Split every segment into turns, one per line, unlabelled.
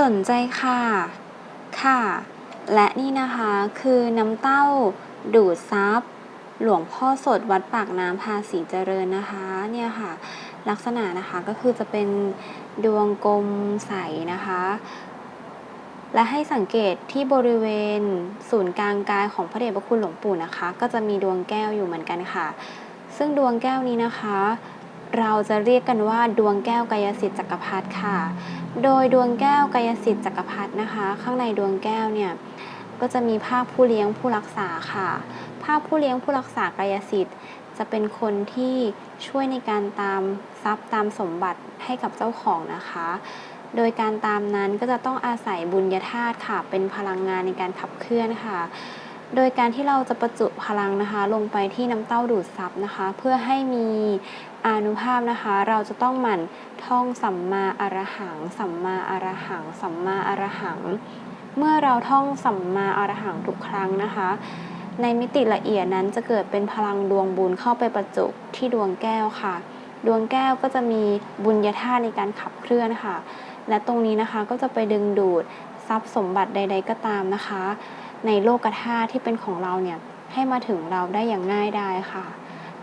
สนใจค่ะ ค่ะ และนี่นะคะคือน้ำเต้าดูดซับหลวงพ่อสดวัดปากน้ำภาษีเจริญนะคะ เนี่ยค่ะ ลักษณะนะคะก็คือจะเป็นดวงกลมใสนะคะ และให้สังเกตที่บริเวณศูนย์กลางกายของพระเดชพระคุณหลวงปู่นะคะ ก็จะมีดวงแก้วอยู่เหมือนกันค่ะ ซึ่งดวงแก้วนี้นะคะ เราจะเรียกกันว่าดวงแก้วกายสิทธิ์จักรพรรดิค่ะ โดยดวงแก้วกายสิทธิ์จักรพรรดินะคะ ข้างในดวงแก้วเนี่ยก็จะมีภาพผู้เลี้ยงผู้รักษาค่ะ ภาพผู้เลี้ยงผู้รักษากายสิทธิ์ จะเป็นคนที่ช่วยในการตามทรัพย์ตามสมบัติให้กับเจ้าของนะคะ โดยการตามนั้นก็จะต้องอาศัยบุญญาธาตุค่ะ เป็นพลังงานในการขับเคลื่อนค่ะ โดยการที่เราจะประจุพลังนะคะ ลงไปที่น้ำเต้าดูดซับนะคะ เพื่อให้มีอนุภาพนะคะ เราจะต้องหมั่นท่องสัมมาอรหัง สัมมาอรหัง สัมมาอรหัง เมื่อเราท่องสัมมาอรหังทุกครั้งนะคะ ในมิติละเอียดนั้นจะเกิดเป็นพลังดวงบุญเข้าไปประจุที่ดวงแก้วค่ะ ดวงแก้วก็จะมีบุญญาธาตุในการขับเคลื่อนค่ะ และตรงนี้นะคะก็จะไปดึงดูดทรัพย์สมบัติใด ๆ ก็ตามนะคะ ในโลกธาตุที่เป็นของเราเนี่ยให้มาถึงเราได้อย่างง่ายได้ค่ะ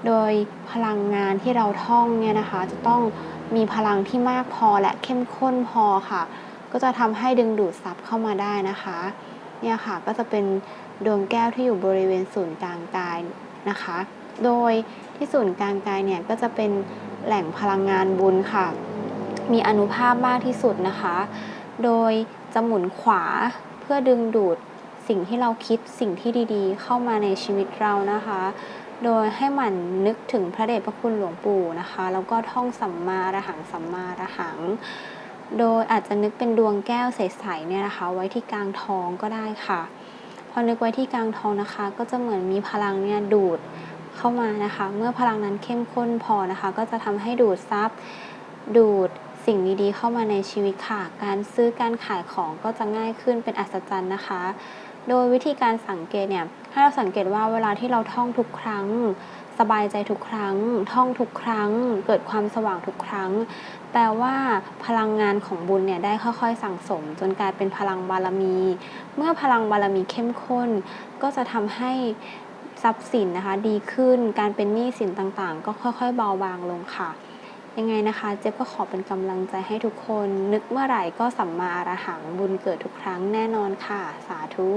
โดยพลังงานที่เราท่องเนี่ยนะคะ จะต้องมีพลังที่มากพอและเข้มข้นพอค่ะ ก็จะทำให้ดึงดูดทรัพย์เข้ามาได้นะคะ เนี่ยค่ะก็จะเป็นดวงแก้วที่อยู่บริเวณศูนย์กลางกายนะคะ โดยที่ศูนย์กลางกายเนี่ยก็จะเป็นแหล่งพลังงานบุญค่ะ มีอนุภาพมากที่สุดนะคะ โดยจะหมุนขวาเพื่อดึงดูด สิ่งที่เราคิดสิ่งที่ดีๆ เข้ามาในชีวิตเรานะคะ โดยให้หมั่นนึกถึงพระเดชพระคุณหลวงปู่นะคะ แล้วก็ท่องสัมมาอรหังสัมมาอรหัง โดยอาจจะนึกเป็นดวงแก้วใสๆเนี่ยนะคะ ไว้ที่กลางท้องก็ได้ค่ะ พอนึกไว้ที่กลางท้องนะคะ ก็จะเหมือนมีพลังเนี่ยดูดเข้ามานะคะ เมื่อพลังนั้นเข้มข้นพอนะคะ ก็จะทำให้ดูดซับดูดสิ่งดีๆเข้ามาในชีวิตค่ะ การซื้อการขายของก็จะง่ายขึ้นเป็นอัศจรรย์นะคะ โดยวิธีการสังเกตเนี่ยให้เราสังเกตว่าเวลาที่เราท่องทุกครั้ง สบายใจทุกครั้ง ท่องทุกครั้ง เกิดความสว่างทุกครั้ง แปลว่าพลังงานของบุญเนี่ยได้ค่อยๆ สั่งสม จนกลายเป็นพลังบารมี เมื่อพลังบารมีเข้มข้น ก็จะทำให้ทรัพย์สินนะคะดีขึ้น การเป็นหนี้สินต่างๆ ก็ค่อยๆ เบาบางลงค่ะ ยังไงนะคะ เจ๊บก็ขอเป็นกำลังใจให้ทุกคน นึกเมื่อไหร่ก็สัมมาอรหังบุญเกิดทุกครั้งแน่นอนค่ะ สาธุ